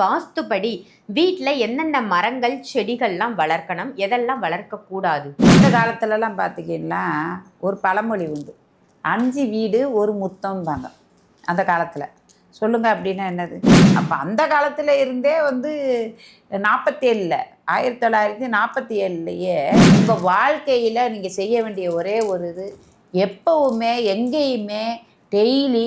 வாஸ்துப்படி வீட்டில் எந்தெந்த மரங்கள் செடிகள்லாம் வளர்க்கணும் எதெல்லாம் வளர்க்கக்கூடாது? இந்த காலத்துலலாம் பார்த்துக்கிங்களா ஒரு பழமொழி உண்டு. அஞ்சு வீடு ஒரு முத்தம்பாங்க. அந்த காலத்தில். சொல்லுங்கள் அப்படின்னா என்னது? அப்போ அந்த காலத்தில் இருந்தே வந்து நாற்பத்தி ஏழில் ஆயிரத்தி தொள்ளாயிரத்தி நாற்பத்தி ஏழுலையே உங்கள் வாழ்க்கையில் நீங்கள் செய்ய வேண்டிய ஒரே ஒரு இது எப்பவுமே எங்கேயுமே டெய்லி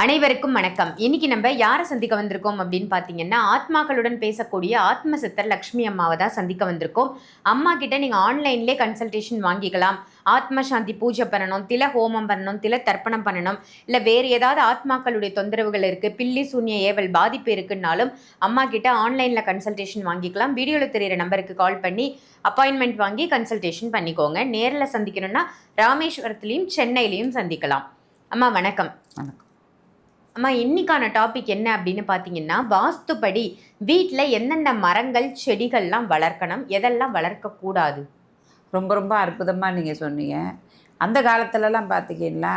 அனைவருக்கும் வணக்கம். இன்னைக்கு நம்ம யாரை சந்திக்க வந்திருக்கோம் அப்படின்னு பார்த்தீங்கன்னா ஆத்மாக்களுடன் பேசக்கூடிய ஆத்ம சித்தர் லக்ஷ்மி அம்மாவை தான் சந்திக்க வந்திருக்கோம். அம்மா கிட்ட நீங்கள் ஆன்லைன்லேயே கன்சல்டேஷன் வாங்கிக்கலாம். ஆத்ம சாந்தி பூஜை பண்ணணும் தில ஹோமம் பண்ணணும் தில தர்ப்பணம் பண்ணணும் இல்லை வேறு ஏதாவது ஆத்மாக்களுடைய தொந்தரவுகள் இருக்குது பில்லி சூன்ய ஏவல் பாதிப்பு இருக்குன்னாலும் அம்மா கிட்ட ஆன்லைனில் கன்சல்டேஷன் வாங்கிக்கலாம். வீடியோவில் தெரியிற நம்பருக்கு கால் பண்ணி அப்பாயின்மெண்ட் வாங்கி கன்சல்டேஷன் பண்ணிக்கோங்க. நேரில் சந்திக்கணும்னா ராமேஸ்வரத்துலேயும் சென்னையிலையும் சந்திக்கலாம். அம்மா வணக்கம். வணக்கம். அம்மா இன்னைக்கான டாபிக் என்ன அப்படின்னு பார்த்தீங்கன்னா வாஸ்துப்படி வீட்டில் எந்தெந்த மரங்கள் செடிகள்லாம் வளர்க்கணும் எதெல்லாம் வளர்க்கக்கூடாது? ரொம்ப ரொம்ப அற்புதமாக நீங்கள் சொன்னீங்க. அந்த காலத்துலலாம் பார்த்தீங்கன்னா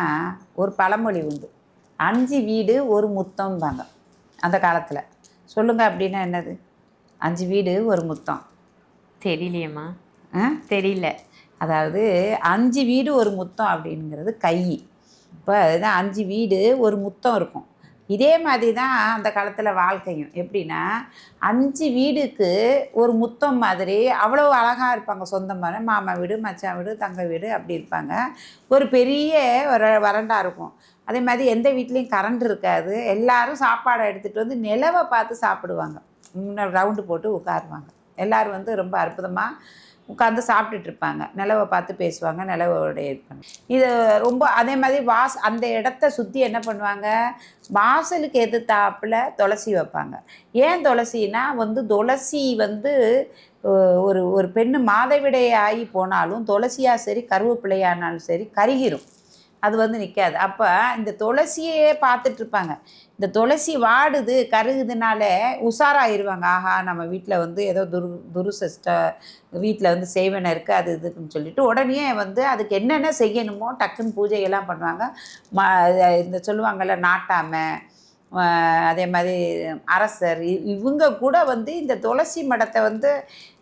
ஒரு பழமொழி உண்டு. அஞ்சு வீடு ஒரு முத்தம்பாங்க. அந்த காலத்தில். சொல்லுங்க அப்படின்னா என்னது? அஞ்சு வீடு ஒரு முத்தம். தெரியலையேம்மா. ஆ? தெரியல. அதாவது அஞ்சு வீடு ஒரு முத்தம் அப்படிங்கிறது கை. இப்போ அதுதான் அஞ்சு வீடு ஒரு முத்தம் இருக்கும். இதே மாதிரி தான் அந்த காலத்தில் வாழ்க்கையும். எப்படின்னா அஞ்சு வீடுக்கு ஒரு முத்தம் மாதிரி அவ்வளோ அழகாக இருப்பாங்க. சொந்தமான மாமா வீடு மச்சான் வீடு தங்க வீடு அப்படி இருப்பாங்க. ஒரு பெரிய ஒரு வறண்டா இருக்கும். அதே மாதிரி எந்த வீட்லேயும் கரண்ட் இருக்காது. எல்லோரும் சாப்பாடை எடுத்துகிட்டு வந்து நிலவை பார்த்து சாப்பிடுவாங்க. ரவுண்டு போட்டு உட்காருவாங்க. எல்லோரும் வந்து ரொம்ப அற்புதமாக உட்காந்து சாப்பிட்டுட்டு இருப்பாங்க. நிலவை பார்த்து பேசுவாங்க நிலவோடைய இருப்பாங்க இது ரொம்ப அதே மாதிரி வாஸ் அந்த இடத்த சுற்றி என்ன பண்ணுவாங்க? வாசலுக்கு எதிர்த்தாப்புல துளசி வைப்பாங்க. ஏன் துளசினா வந்து துளசி வந்து ஒரு ஒரு பெண்ணு மாதவிடையாகி போனாலும் துளசியாக சரி கருவேப்பிலையானாலும் சரி கருகிரும். அது வந்து நிற்காது அப்போ இந்த துளசியே பார்த்துட்ருப்பாங்க. இந்த துளசி வாடுது கருகுதுனாலே உஷாராயிருவாங்க. ஆஹா நம்ம வீட்டில் வந்து ஏதோ துரு துருசஷ்ட வீட்டில் வந்து செய்வன இருக்குது அது இதுக்குன்னு சொல்லிட்டு உடனே வந்து அதுக்கு என்னென்ன செய்யணுமோ டக்குன்னு பூஜையெல்லாம் பண்ணுவாங்க. ம இந்த சொல்லுவாங்கள்ல நாட்டாமை அதே மாதிரி அரசர் இவங்க கூட வந்து இந்த துளசி மடத்தை வந்து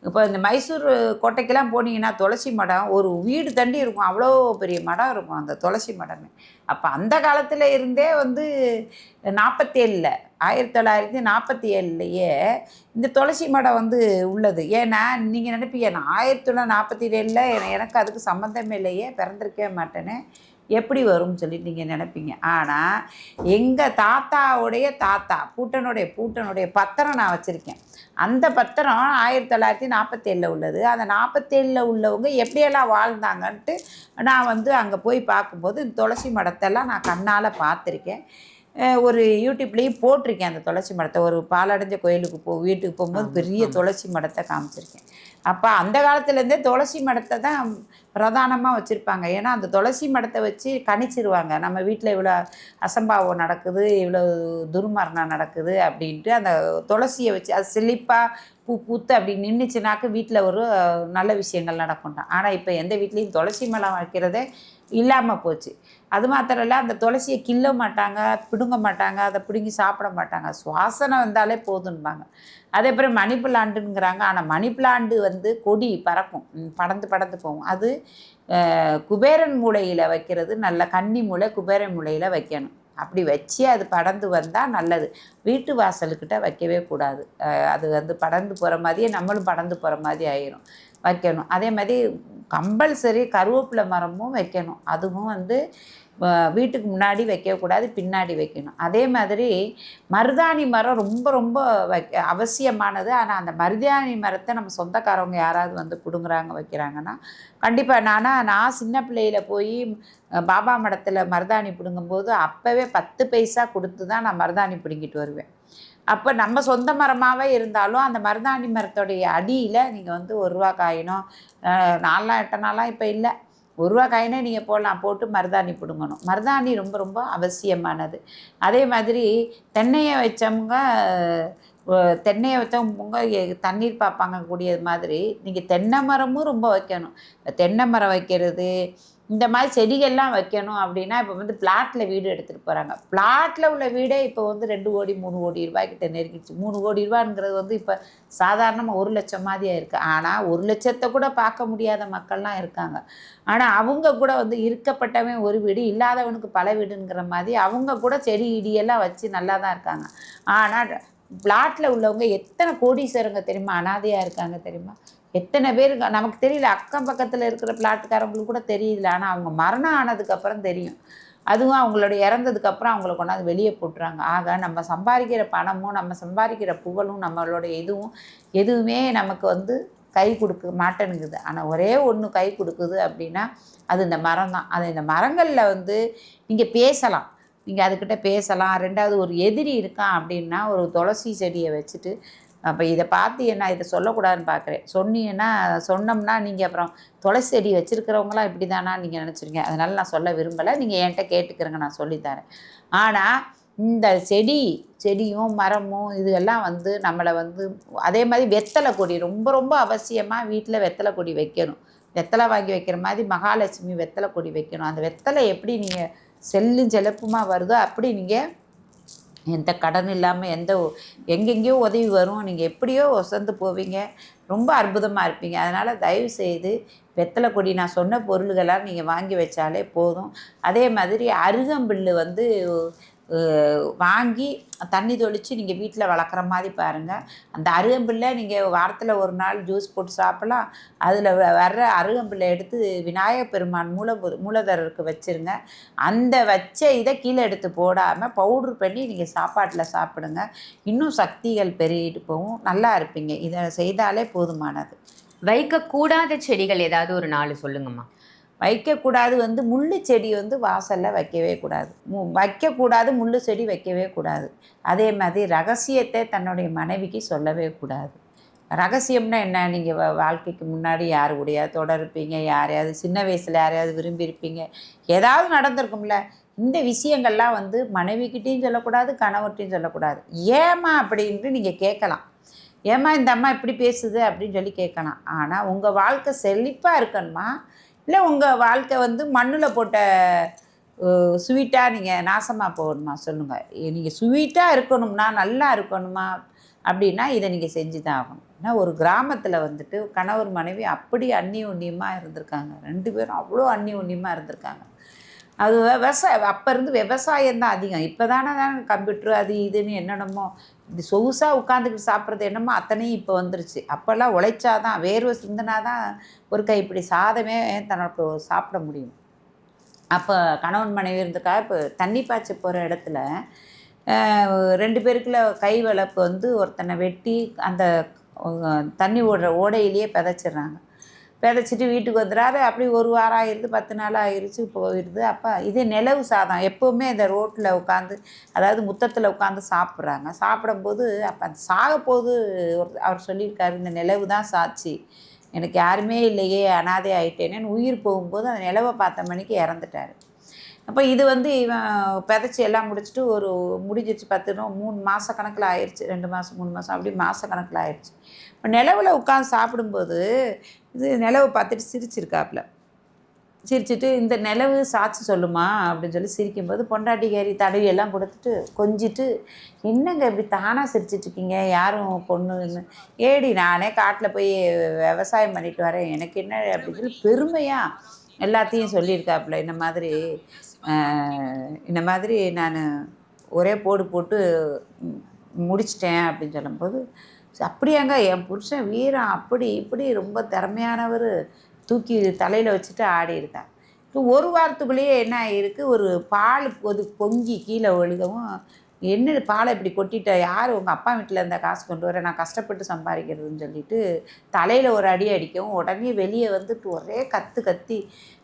இப்போ இந்த மைசூர் கோட்டைக்கெல்லாம் போனீங்கன்னா துளசி மடம் ஒரு வீடு தண்டி இருக்கும் அவ்வளோ பெரிய மடம் இருக்கும் அந்த துளசி மடமே. அப்போ அந்த காலத்தில் இருந்தே வந்து நாற்பத்தி ஏழில் ஆயிரத்தி தொள்ளாயிரத்தி நாற்பத்தி ஏழுலையே இந்த துளசி மடம் வந்து உள்ளது. ஏன்னா நீங்கள் நினைப்பீங்க நான் ஆயிரத்தி தொள்ளாயிரத்தி நாற்பத்தி ஏழில் எனக்கு அதுக்கு சம்மந்தமே இல்லையே பிறந்திருக்கவே மாட்டேன்னு எப்படி வரும்னு சொல்லிட்டு நீங்கள் நினைப்பீங்க. ஆனால் எங்கள் தாத்தாவுடைய தாத்தா பூட்டனுடைய பூட்டனுடைய பத்திரம் நான் வச்சுருக்கேன். அந்த பத்திரம் ஆயிரத்தி தொள்ளாயிரத்தி நாற்பத்தேழில் உள்ளது. அந்த நாற்பத்தேழில் உள்ளவங்க எப்படியெல்லாம் வாழ்ந்தாங்கன்ட்டு நான் வந்து அங்கே போய் பார்க்கும்போது இந்த துளசி மடத்தெல்லாம் நான் கண்ணால் பார்த்துருக்கேன். ஒரு யூடியூப்லேயும் போட்டிருக்கேன் அந்த துளசி மடத்தை. ஒரு பாலடைஞ்ச கோயிலுக்கு போ வீட்டுக்கு போகும்போது பெரிய துளசி மடத்தை காமிச்சிருக்கேன். அப்போ அந்த காலத்துலேருந்தே துளசி மடத்தை தான் பிரதானமாக வச்சுருப்பாங்க. ஏன்னா அந்த துளசி மடத்தை வச்சு கணிச்சிருவாங்க. நம்ம வீட்டில் இவ்வளோ அசம்பாவம் நடக்குது இவ்வளோ துர்மரணம் நடக்குது அப்படின்ட்டு அந்த துளசியை வச்சு அது செழிப்பாக பூ பூத்து அப்படி நின்றுச்சுனாக்க வீட்டில் ஒரு நல்ல விஷயங்கள் நடக்கும்ட்டான் ஆனால் இப்போ எந்த வீட்லேயும் துளசி மலம் வைக்கிறதே இல்லாமல் போச்சு. அது மாத்திரம் இல்லை அந்த துளசியை கிள்ள மாட்டாங்க பிடுங்க மாட்டாங்க அதை பிடுங்கி சாப்பிட மாட்டாங்க. சுவாசனை வந்தாலே போதும்பாங்க. அதே பிறகு மணி பிளாண்டுங்கிறாங்க ஆனால் மணி பிளாண்டு வந்து கொடி பறக்கும். படந்து படந்து போகும். அது குபேரன் மூலையில் வைக்கிறது நல்ல கன்னி மூலை குபேரன் மூலையில் வைக்கணும். அப்படி வச்சு அது படந்து வந்தால் நல்லது. வீட்டு வாசலுக்கிட்ட வைக்கவே கூடாது. அது வந்து படர்ந்து போகிற மாதிரியே நம்மளும் படந்து போகிற மாதிரி ஆயிரும். வைக்கணும். அதே மாதிரி கம்பல்சரி கருவேப்பிலை மரமும் வைக்கணும். அதுவும் வந்து வீட்டுக்கு முன்னாடி வைக்கக்கூடாது பின்னாடி வைக்கணும். அதே மாதிரி மருதாணி மரம் ரொம்ப ரொம்ப வைக்க அவசியமானது. ஆனால் அந்த மருதாணி மரத்தை நம்ம சொந்தக்காரவங்க யாராவது வந்து பிடுங்குறாங்க வைக்கிறாங்கன்னா கண்டிப்பாக நானா நான் சின்ன பிள்ளையில் போய் பாபா மடத்தில் மருதாணி பிடுங்கும்போது அப்போவே பத்து பைசா கொடுத்து தான் நான் மருதாணி பிடுங்கிட்டு வருவேன். அப்போ நம்ம சொந்த மரமாகவே இருந்தாலும் அந்த மருதாணி மரத்துடைய அடியில் நீங்கள் வந்து ஒரு ரூபா காயினும் நாலாம் எட்டு நாளாக இப்போ இல்லை. ஒரு ரூபா காயினே நீங்கள் போடலாம் போட்டு மருதாணி பிடுங்கணும். மருதாணி ரொம்ப ரொம்ப அவசியமானது. அதே மாதிரி தென்னையை வச்சவங்க தென்னையை வச்சவங்க தண்ணீர் பார்ப்பாங்க கூடியது மாதிரி நீங்கள் தென்னை மரமும் ரொம்ப வைக்கணும். தென்னை மரம் வைக்கிறது இந்த மாதிரி செடிகள்லாம் வைக்கணும் அப்படின்னா இப்போ வந்து பிளாட்டில் வீடு எடுத்துகிட்டு போகிறாங்க பிளாட்டில் உள்ள வீடே இப்போ வந்து ரெண்டு கோடி மூணு கோடி ரூபாய்க்கிட்ட நெருங்கிடுச்சு. மூணு கோடி ரூபாங்கிறது வந்து இப்போ சாதாரணமாக ஒரு லட்சம் மாதிரியாக இருக்குது ஆனால் ஒரு லட்சத்தை கூட பார்க்க முடியாத மக்கள்லாம் இருக்காங்க. ஆனால் அவங்க கூட வந்து இருக்கப்பட்டவன் ஒரு வீடு இல்லாதவனுக்கு பல வீடுங்கிற மாதிரி அவங்க கூட செடி இடியெல்லாம் வச்சு நல்லா தான் இருக்காங்க. ஆனால் பிளாட்டில் உள்ளவங்க எத்தனை கோடீஸ்வரங்க தெரியுமா? அனாதையாக இருக்காங்க தெரியுமா? எத்தனை பேர் நமக்கு தெரியல அக்கம் பக்கத்தில் இருக்கிற பிளாட்டுக்காரங்களுக்கு கூட தெரியல ஆனால் அவங்க மரணம் ஆனதுக்கப்புறம் தெரியும். அதுவும் அவங்களோட இறந்ததுக்கப்புறம் அவங்கள கொண்டாந்து வெளியே போட்டுறாங்க. ஆக நம்ம சம்பாதிக்கிற பணமும் நம்ம சம்பாதிக்கிற புகழும் நம்மளோட இதுவும் எதுவுமே நமக்கு வந்து கை கொடுக்க மாட்டேனுங்குது ஆனால் ஒரே ஒன்று கை கொடுக்குது அப்படின்னா அது இந்த மரம் தான் அது இந்த மரங்களில் வந்து நீங்கள் பேசலாம். நீங்கள் அதுக்கிட்ட பேசலாம். ரெண்டாவது ஒரு எதிரி இருக்கான் அப்படின்னா ஒரு துளசி செடியை வச்சுட்டு அப்போ இதை பார்த்து என்ன இதை சொல்லக்கூடாதுன்னு பார்க்குறேன் சொன்னீங்கன்னா சொன்னோம்னா நீங்கள் அப்புறம் துளசி செடி வச்சுருக்கிறவங்களாம் இப்படி தானா நீங்கள் நினச்சிருங்க. அதனால் நான் சொல்ல விரும்பலை. நீங்கள் என்கிட்ட கேட்டுக்கிறங்க நான் சொல்லித்தரேன் ஆனால் இந்த செடி செடியும் மரமும் இதெல்லாம் வந்து நம்மளை வந்து அதே மாதிரி வெத்தலை கொடி ரொம்ப ரொம்ப அவசியமாக வீட்டில் வெத்தலை கொடி வைக்கணும். வெத்தலை வாங்கி வைக்கிற மாதிரி மகாலட்சுமி வெத்தலை கொடி வைக்கணும். அந்த வெத்தலை எப்படி நீங்கள் செல்லும் செலப்புமாக வருதோ அப்படி நீங்கள் எந்த கடன் இல்லாமல் எந்த ஒ- எங்கெங்கேயோ உதவி வரும். நீங்கள் எப்படியோ ஒசந்து போவீங்க. ரொம்ப அற்புதமாக இருப்பீங்க. அதனால் தயவு செய்து வெத்தலை கொடி நான் சொன்ன பொருள்களாக நீங்கள் வாங்கி வச்சாலே போதும். அதே மாதிரி அருகம்பில்லு வந்து வாங்கி தண்ணி தொளித்து நீங்கள் வீட்டில் வளர்க்குற மாதிரி பாருங்கள் அந்த அருகம்பிள்ளை நீங்கள் வாரத்தில் ஒரு நாள் ஜூஸ் போட்டு சாப்பிடலாம். அதில் வர்ற அருகம்பிள்ளை எடுத்து விநாயகப் பெருமான் மூல மூலதரருக்கு வச்சுருங்க. அந்த வச்ச இதை கீழே எடுத்து போடாமல் பவுட்ரு பண்ணி நீங்கள் சாப்பாட்டில் சாப்பிடுங்க. இன்னும் சக்திகள் பெருகிட்டு போகும். நல்லா இருப்பீங்க. இதை செய்தாலே போதுமானது. வைக்கக்கூடாத செடிகள் ஏதாவது ஒரு நாலு சொல்லுங்கம்மா. வைக்கக்கூடாது வந்து முள்ளு செடி வந்து வாசலில் வைக்கவே கூடாது. மு- வைக்கக்கூடாது முள்ளு செடி வைக்கவே கூடாது. அதே மாதிரி ரகசியத்தை தன்னுடைய மனைவிக்கு சொல்லவே கூடாது. ரகசியம்னா என்ன? நீங்கள் வாழ்க்கைக்கு முன்னாடி யார் கூடயா தொடர்ப்பீங்க யாரையாவது சின்ன வயசில் யாரையாவது விரும்பியிருப்பீங்க? ஏதாவது நடந்திருக்கும்ல. இந்த விஷயங்கள்லாம் வந்து மனைவிக்கிட்டேயும் சொல்லக்கூடாது கணவர்கிட்டையும் சொல்லக்கூடாது. ஏமா அப்படின்ட்டு நீங்கள் கேட்கலாம். ஏம்மா இந்த அம்மா இப்படி பேசுது அப்படின்னு சொல்லி கேட்கலாம். ஆனால் உங்கள் வாழ்க்கை செழிப்பாக இருக்கணுமா? இல்லை உங்கள் வாழ்க்கை வந்து மண்ணில் போட்ட ஸ்வீட்டாக நீங்கள் நாசமாக போகணுமா? சொல்லுங்கள் நீங்கள் ஸ்வீட்டாக இருக்கணும்னா நல்லா இருக்கணுமா? அப்படின்னா இதை நீங்கள் செஞ்சு தான் ஆகணும். ஏன்னா ஒரு கிராமத்தில் வந்துட்டு கணவர் மனைவி அப்படி அந்நியோன்யமாக இருந்திருக்காங்க. ரெண்டு பேரும் அவ்வளோ அந்நியோன்யமாக இருந்திருக்காங்க. அது விவசாயம் அப்போ இருந்து விவசாயம் தான் அதிகம். இப்போ தானே தானே கம்ப்யூட்டர் அது இதுன்னு என்னென்னமோ இப்படி சொகுசாக உட்காந்துக்கிட்டு சாப்பிட்றது என்னமோ அத்தனையும் இப்போ வந்துருச்சு. அப்போல்லாம் உழைச்சாதான் வேர்வை சிந்தினா தான் ஒரு இப்படி சாதமே தனக்கு சாப்பிட முடியும். அப்போ கணவன் மனைவி இருந்துக்கா இப்போ தண்ணி பாய்ச்ச போகிற இடத்துல ரெண்டு பேருக்குள்ள கை வளர்ப்பு வந்து ஒருத்தனை வெட்டி அந்த தண்ணி ஓடுற ஓடையிலேயே விதைச்சிடுறாங்க விதைச்சிட்டு வீட்டுக்கு வந்துடுறாரு. அப்படி ஒரு வாரம் ஆயிடுது பத்து நாள் ஆயிடுச்சு போயிடுது. அப்போ இது நிலவு சாதம். எப்போவுமே இந்த ரோட்டில் உட்காந்து அதாவது முத்தத்தில் உட்காந்து சாப்பிட்றாங்க. சாப்பிடும்போது அப்போ அது சாக ஒரு அவர் சொல்லியிருக்காரு இந்த நிலவு தான் சாட்சி. எனக்கு யாருமே இல்லையே அனாதை ஆயிட்டேனேன்னு உயிர் போகும்போது அந்த நிலவை பார்த்த மணிக்கு இறந்துட்டார். அப்போ இது வந்து இவன் பிதைச்சி எல்லாம் முடிச்சுட்டு ஒரு முடிஞ்சிருச்சு பத்து மூணு மாத கணக்கில் ஆயிடுச்சு ரெண்டு மாதம் மூணு மாதம் அப்படி மாத கணக்கில் ஆயிடுச்சு இப்போ நிலவில் உட்காந்து சாப்பிடும்போது இது நிலவை பார்த்துட்டு சிரிச்சிருக்காப்புல சிரிச்சிட்டு இந்த நிலவு சாட்சி சொல்லுமா? அப்படின்னு சொல்லி சிரிக்கும்போது பொண்டாட்டிக்காரி தடவி எல்லாம் கொடுத்துட்டு கொஞ்சிட்டு என்னங்க இப்படி தானாக சிரிச்சிட்டு இருக்கீங்க யாரும் பொண்ணுன்னு ஏடி நானே காட்டில் போய் விவசாயம் பண்ணிட்டு வரேன். எனக்கு என்ன? அப்படின்னு சொல்லி பெருமையாக எல்லாத்தையும் சொல்லியிருக்காப்புல இந்த மாதிரி இந்த மாதிரி நான் ஒரே போடு போட்டு முடிச்சிட்டேன் அப்படின்னு சொல்லும்போது அப்படியாங்க என் புருஷன் வீரம் அப்படி இப்படி ரொம்ப திறமையானவர். தூக்கி தலையில் வச்சுட்டு ஆடி இருக்கார் இப்போ ஒரு வாரத்துக்குள்ளேயே என்ன ஆகிருக்கு ஒரு பால் பொது பொங்கி கீழே ஒழுகவும் என்ன பாலை இப்படி கொட்டிட்ட? யார் உங்கள் அப்பா வீட்டில் இருந்த காசு கொண்டு வர? நான் கஷ்டப்பட்டு சம்பாதிக்கிறதுன்னு சொல்லிட்டு தலையில் ஒரு அடி அடிக்கவும் உடனே வெளியே வந்துட்டு ஒரே கத்து கத்தி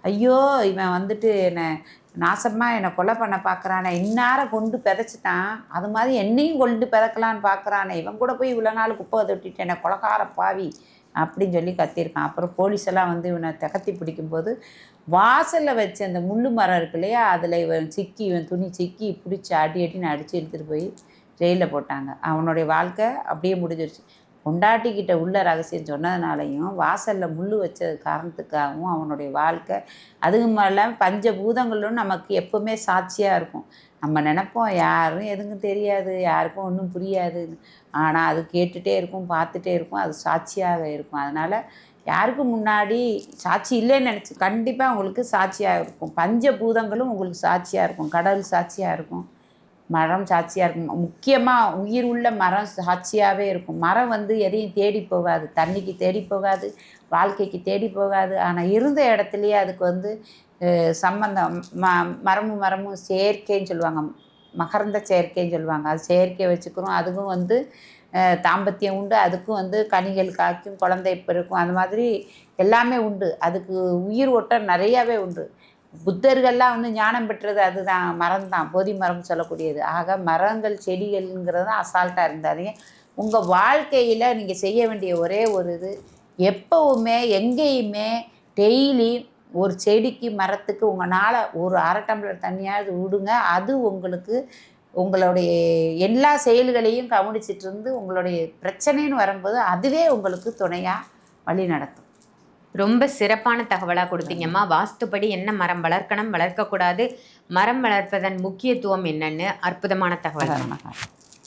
ஐயோ இவன் வந்துட்டு என்னை நாசமாக என்னை கொலை பண்ண பார்க்குறானே இந்நேரம் கொண்டு பிதைச்சிட்டான் அது மாதிரி என்னையும் கொண்டு பிறக்கலான்னு பார்க்குறானே இவன் கூட போய் இவ்வளோ நாள் குப்பை தொட்டிட்டு என்னை கொலக்கார பாவி அப்படின்னு சொல்லி கத்தியிருக்கான். அப்புறம் போலீஸ் எல்லாம் வந்து இவனை தகத்தி பிடிக்கும்போது வாசலில் வச்ச அந்த முள்ளு மரம் இருக்கு இல்லையா அதில் இவன் சிக்கி இவன் துணி சிக்கி பிடிச்சி அடி அடின்னு அடித்து எடுத்துகிட்டு போய் ஜெயிலில் போட்டாங்க. அவனுடைய வாழ்க்கை அப்படியே முடிஞ்சிருச்சு. பொண்டாட்டிக்கிட்ட உள்ள ரகசியம் சொன்னதுனாலையும் வாசலில் முள் வச்ச காரணத்துக்காகவும் அவனுடைய வாழ்க்கை அதுக்கு மேலே பஞ்சபூதங்களும் நமக்கு எப்பவுமே சாட்சியாக இருக்கும். நம்ம நினைப்போம் யாரும் எதுக்கும் தெரியாது யாருக்கும் ஒன்றும் புரியாது. ஆனால் அது கேட்டுகிட்டே இருக்கும் பார்த்துட்டே இருக்கும் அது சாட்சியாக இருக்கும். அதனால் யாருக்கு முன்னாடி சாட்சி இல்லைன்னு நினச்சி கண்டிப்பாக உங்களுக்கு சாட்சியாக இருக்கும். பஞ்சபூதங்களும் உங்களுக்கு சாட்சியாக இருக்கும் கடவுள் சாட்சியாக இருக்கும். மரம் சாட்சியாக இருக்கும். முக்கியமாக உயிர் உள்ள மரம் சாட்சியாகவே இருக்கும். மரம் வந்து எதையும் தேடி போகாது. தண்ணிக்கு தேடி போகாது. வாழ்க்கைக்கு தேடி போகாது. ஆனால் இருந்த இடத்துலையே அதுக்கு வந்து சம்மந்தம் சம்பந்தம் ம மரமும் மரமும் செயற்கைன்னு சொல்லுவாங்க. மகர்ந்த செயற்கைன்னு சொல்லுவாங்க. அது செயற்கை வச்சுக்கிறோம். அதுவும் வந்து தாம்பத்தியம் உண்டு. அதுக்கும் வந்து கனிகள் காய்க்கும் குழந்தை பிறக்கும். அந்த மாதிரி எல்லாமே உண்டு. அதுக்கு உயிர் ஓட்டம் நிறையாவே உண்டு. புத்தர்கள்லாம் வந்து ஞானம் பெற்றது அதுதான் மரம் தான் போதி மரம் சொல்லக்கூடியது. ஆக மரங்கள் செடிகள்ங்கிறது அசால்ட்டாக இருந்தாதீங்க. உங்கள் வாழ்க்கையில் நீங்கள் செய்ய வேண்டிய ஒரே ஒரு இது எப்போவுமே எங்கேயுமே டெய்லி ஒரு செடிக்கு மரத்துக்கு உங்களால் ஒரு அரை டம்ளர் தண்ணியாவது விடுங்க. அது உங்களுக்கு உங்களுடைய எல்லா செயல்களையும் கவனிச்சிட்டு இருந்து உங்களுடைய பிரச்சனைன்னு வரும்போது அதுவே உங்களுக்கு துணையாக வழி நடத்தும். ரொம்ப சிறப்பான தகவலாக கொடுத்தீங்கம்மா. வாஸ்துப்படி என்ன மரம் வளர்க்கணும் வளர்க்கக்கூடாது. மரம் வளர்ப்பதன் முக்கியத்துவம் என்னன்னு அற்புதமான தகவல்.